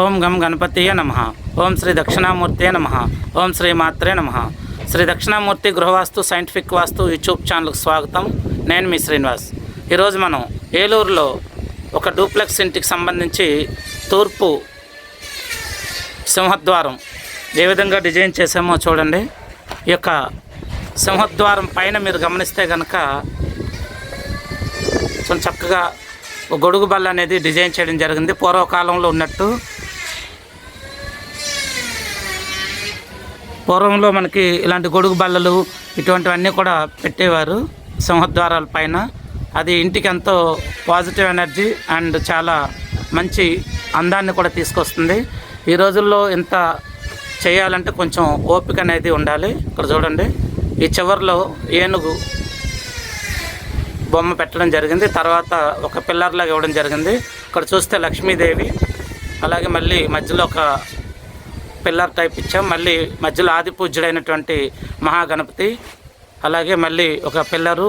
ఓం గం గణపతియ నమ. ఓం శ్రీ దక్షిణామూర్తి నమ. ఓం శ్రీ మాత్రే నమ. శ్రీ దక్షిణామూర్తి గృహవాస్తు సైంటిఫిక్ వాస్తు యూట్యూబ్ ఛానల్కి స్వాగతం. నేను మీ శ్రీనివాస్. ఈరోజు మనం ఏలూరులో ఒక డూప్లెక్స్ ఇంటికి సంబంధించి తూర్పు సింహద్వారం ఏ విధంగా డిజైన్ చేసామో చూడండి. ఈ యొక్క సింహద్వారం పైన మీరు గమనిస్తే కనుక కొంచెం చక్కగా గొడుగు బల్ల అనేది డిజైన్ చేయడం జరిగింది. పూర్వకాలంలో ఉన్నట్టు పూర్వంలో మనకి ఇలాంటి గొడుగు బల్లలు ఇటువంటివన్నీ కూడా పెట్టేవారు సింహద్వారాల పైన. అది ఇంటికి ఎంతో పాజిటివ్ ఎనర్జీ అండ్ చాలా మంచి అందాన్ని కూడా తీసుకొస్తుంది. ఈ రోజుల్లో ఇంత చేయాలంటే కొంచెం ఓపిక అనేది ఉండాలి. ఇక్కడ చూడండి ఈ చివరిలో ఏనుగు బొమ్మ పెట్టడం జరిగింది. తర్వాత ఒక పిల్లర్లాగా ఇవ్వడం జరిగింది. ఇక్కడ చూస్తే లక్ష్మీదేవి అలాగే మళ్ళీ మధ్యలో ఒక పిల్లర్ టైప్ ఇచ్చాం. మళ్ళీ మధ్యలో ఆది పూజ్యుడైనటువంటి మహాగణపతి అలాగే మళ్ళీ ఒక పిల్లరు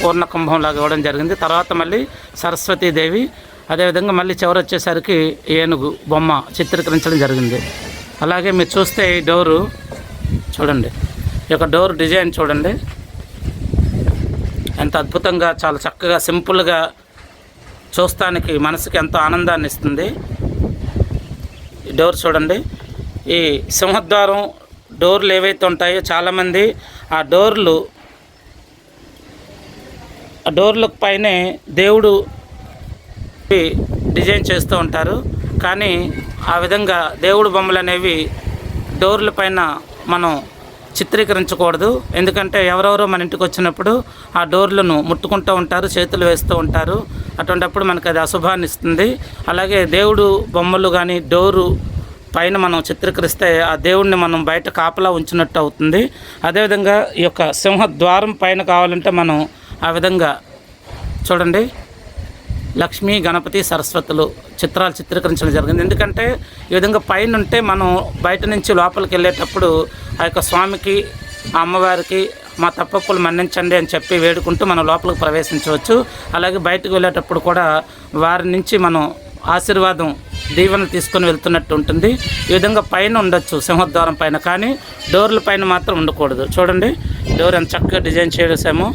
పూర్ణ కుంభం లాగా ఇవ్వడం జరిగింది. తర్వాత మళ్ళీ సరస్వతీదేవి అదేవిధంగా మళ్ళీ చివరి వచ్చేసరికి ఏనుగు బొమ్మ చిత్రీకరించడం జరిగింది. అలాగే మీరు చూస్తే ఈ డోరు చూడండి ఈ యొక్క డోర్ డిజైన్ చూడండి. ఎంత అద్భుతంగా చాలా చక్కగా సింపుల్గా చూస్తానికి మనసుకి ఎంతో ఆనందాన్ని ఇస్తుంది. ఈ డోర్ చూడండి. ఈ సింహద్వారం డోర్లు ఏవైతే ఉంటాయో చాలామంది ఆ డోర్లు ఆ డోర్ల పైనే దేవుడు డిజైన్ చేస్తూ ఉంటారు. కానీ ఆ విధంగా దేవుడు బొమ్మలు అనేవి డోర్ల పైన మనం చిత్రీకరించకూడదు. ఎందుకంటే ఎవరెవరో మన ఇంటికి వచ్చినప్పుడు ఆ డోర్లను ముట్టుకుంటూ ఉంటారు చేతులు వేస్తూ ఉంటారు. అటువంటిప్పుడు మనకు అది అశుభాన్ని ఇస్తుంది. అలాగే దేవుడు బొమ్మలు కానీ డోరు పైన మనం చిత్రీకరిస్తే ఆ దేవుడిని మనం బయట కాపలా ఉంచినట్టు అవుతుంది. అదేవిధంగా ఈ యొక్క సింహ ద్వారం పైన కావాలంటే మనం ఆ విధంగా చూడండి. లక్ష్మీ గణపతి సరస్వతులు చిత్రాలు చిత్రీకరించడం జరిగింది. ఎందుకంటే ఈ విధంగా పైన ఉంటే మనం బయట నుంచి లోపలికి వెళ్ళేటప్పుడు ఆ యొక్క స్వామికి ఆ అమ్మవారికి మా తప్పప్పులు మన్నించండి అని చెప్పి వేడుకుంటూ మనం లోపలికి ప్రవేశించవచ్చు. అలాగే బయటకు వెళ్ళేటప్పుడు కూడా వారి నుంచి మనం ఆశీర్వాదం దీవెన తీసుకొని వెళ్తున్నట్టు ఉంటుంది. ఈ విధంగా పైన ఉండొచ్చు సింహద్వారం పైన. కానీ డోర్ల పైన మాత్రం ఉండకూడదు. చూడండి డోర్ ఎంత చక్కగా డిజైన్ చేసామో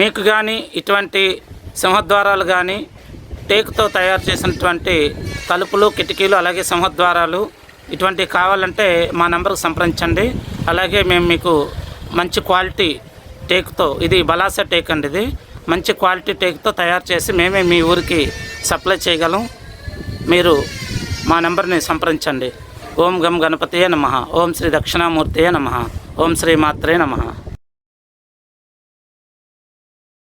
మీకు కానీ ఇటువంటి సింహద్వారాలు కానీ టేకుతో తయారు చేసినటువంటి తలుపులు కిటికీలు అలాగే సింహద్వారాలు ఇటువంటివి కావాలంటే మా నెంబర్కు సంప్రదించండి. అలాగే మేము మీకు మంచి క్వాలిటీ టేకుతో ఇది బలాస టేక్ అండి ఇది. మంచి క్వాలిటీ టేక్తో తయారు చేసి మేమే మీ ఊరికి సప్లై చేయగలం. మీరు మా నెంబర్ని సంప్రదించండి. ఓం గం గణపతియే నమ. ఓం శ్రీ దక్షిణామూర్తియే నమ. ఓం శ్రీ మాత్రే నమ.